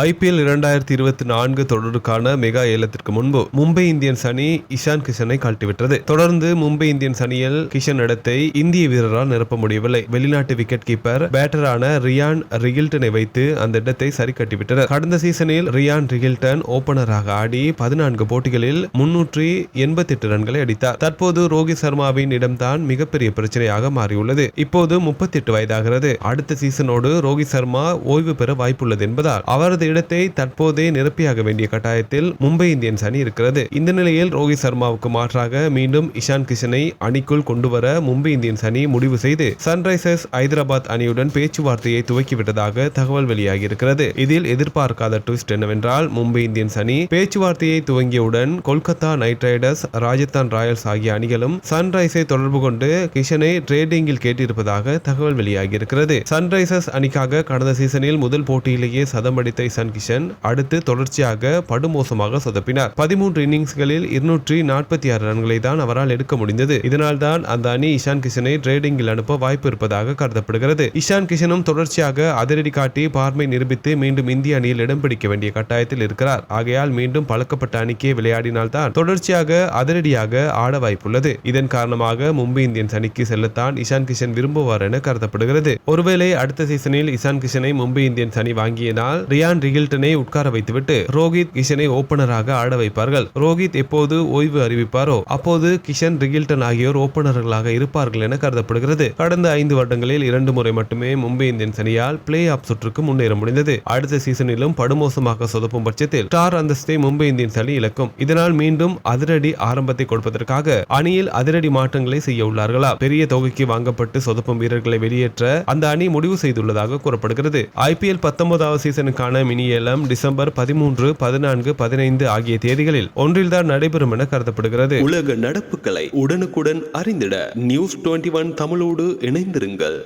IPL இரண்டாயிரத்தி இருபத்தி நான்கு தொடருக்கான மெகா ஏலத்திற்கு முன்பு மும்பை இந்தியன்ஸ் அணி இஷான் கிஷனை கழட்டிவிட்டது தொடர்ந்து மும்பை இந்தியன்ஸ் அணியில் கிஷன் இடத்தை இந்திய வீரரால் நிரப்ப முடியவில்லை. வெளிநாட்டு விக்கெட் கீப்பர் பேட்டரான ரியான் ரிகில்டனை வைத்து அந்த இடத்தை சரி கட்டிவிட்டனர் கடந்த சீசனில் ரியான் ரிகில்டன் ஓபனராக ஆடி பதினான்கு போட்டிகளில் முன்னூற்றி எண்பத்தி எட்டு ரன்களை அடித்தார். தற்போது ரோஹித் சர்மாவின் இடம்தான் மிகப்பெரிய பிரச்சனையாக மாறியுள்ளது. இப்போது முப்பத்தி எட்டு வயதாகிறது. அடுத்த சீசனோடு ரோஹித் சர்மா ஓய்வு பெற வாய்ப்புள்ளது என்பதால் அவரது அவரது இடத்தை தற்போதே நிரப்பியாக வேண்டிய கட்டாயத்தில் மும்பை இந்தியன்ஸ் அணி இருக்கிறது. இந்த நிலையில் ரோஹித் சர்மாவுக்கு மாற்றாக மீண்டும் இஷான் கிஷனை அணிக்குள் கொண்டுவர மும்பை இந்தியன்ஸ் அணி முடிவு செய்து சன்ரைசர்ஸ் ஐதராபாத் அணியுடன் பேச்சுவார்த்தையை துவக்கிவிட்டதாக தகவல் வெளியாகி இருக்கிறது இதில் எதிர்பார்க்காத ட்விஸ்ட் என்னவென்றால் மும்பை இந்தியன்ஸ் அணி பேச்சுவார்த்தையை துவங்கியவுடன் Kolkata Knight Riders Rajasthan Royals ஆகிய அணிகளும் சன்ரைஸை தொடர்பு கொண்டு கிஷனை ட்ரேடிங்கில் கேட்டிருப்பதாக தகவல் வெளியாகி இருக்கிறது சன்ரைசர்ஸ் அணிக்காக கடந்த சீசனில் முதல் போட்டியிலேயே சதம் அடித்த இசான் கிஷன் அடுத்து தொடர்ச்சியாக படுமோசமாக சொதப்பினார். பதிமூன்று இன்னிங்ஸ்களில் இருநூற்றி நாற்பத்தி ஆறு ரன்களை தான் அவரால் எடுக்க முடிந்தது. இதனால்தான் அந்த அணி இஷான் கிஷனை ட்ரேடிங்கில் அனுப்ப வாய்ப்பு இருப்பதாக கருதப்படுகிறது. இஷான் கிஷனும் தொடர்ச்சியாக அதிரடி காட்டி பார்மை நிரூபித்து மீண்டும் இந்திய அணியில் இடம் பிடிக்க வேண்டிய கட்டாயத்தில் இருக்கிறார். ஆகையால் மீண்டும் பழக்கப்பட்ட அணிக்கே விளையாடினால்தான் தொடர்ச்சியாக அதிரடியாக ஆட வாய்ப்புள்ளது. இதன் காரணமாக மும்பை இந்தியன்ஸ் அணிக்கு செல்லத்தான் இஷான் கிஷன் விரும்புவார் என கருதப்படுகிறது. ஒருவேளை அடுத்த சீசனில் இஷான் கிஷனை மும்பை இந்தியன்ஸ் அணி வாங்கியதால் ரியான் ரிகில்டனை உட்கார வைத்துவிட்டு ரோஹித் கிஷனை ஓபனராக ஆட வைப்பார்கள். ரோஹித் எப்போது ஓய்வு அறிவிப்பாரோ அப்போது கிஷன் ரிகில்டன் ஆகியோர் ஓபனர்களாக இருப்பார்கள் என கருதப்படுகிறது. கடந்த ஐந்து வருடங்களில் இரண்டு முறை மட்டுமே மும்பை இந்தியன்ஸ் அணியால் பிளே ஆஃப் சுற்றுக்கு முன்னேற முடிந்தது. அடுத்த சீசனிலும் படுமோசமாக சொதப்பும் பட்சத்தில் ஸ்டார் அந்தஸ்தை மும்பை இந்தியன்ஸ் அணி இழக்கும். இதனால் மீண்டும் அதிரடி ஆரம்பத்தை கொடுப்பதற்காக அணியில் அதிரடி மாற்றங்களை செய்ய உள்ளார்களா? பெரிய தொகைக்கு வாங்கப்பட்டு சொதப்பும் வீரர்களை வெளியேற்ற அந்த அணி முடிவு செய்துள்ளதாக கூறப்படுகிறது. ஐபிஎல் பத்தொன்பதாவது சீசனுக்கான மினி ஏலம் டிசம்பர் பதிமூன்று பதினான்கு பதினைந்து ஆகிய தேதிகளில் ஒன்றில்தான் நடைபெறும் என கருதப்படுகிறது. உலக நடப்புகளை உடனுக்குடன் அறிந்திட நியூஸ் டுவெண்ட்டி ஒன் தமிழோடு இணைந்திருங்கள்.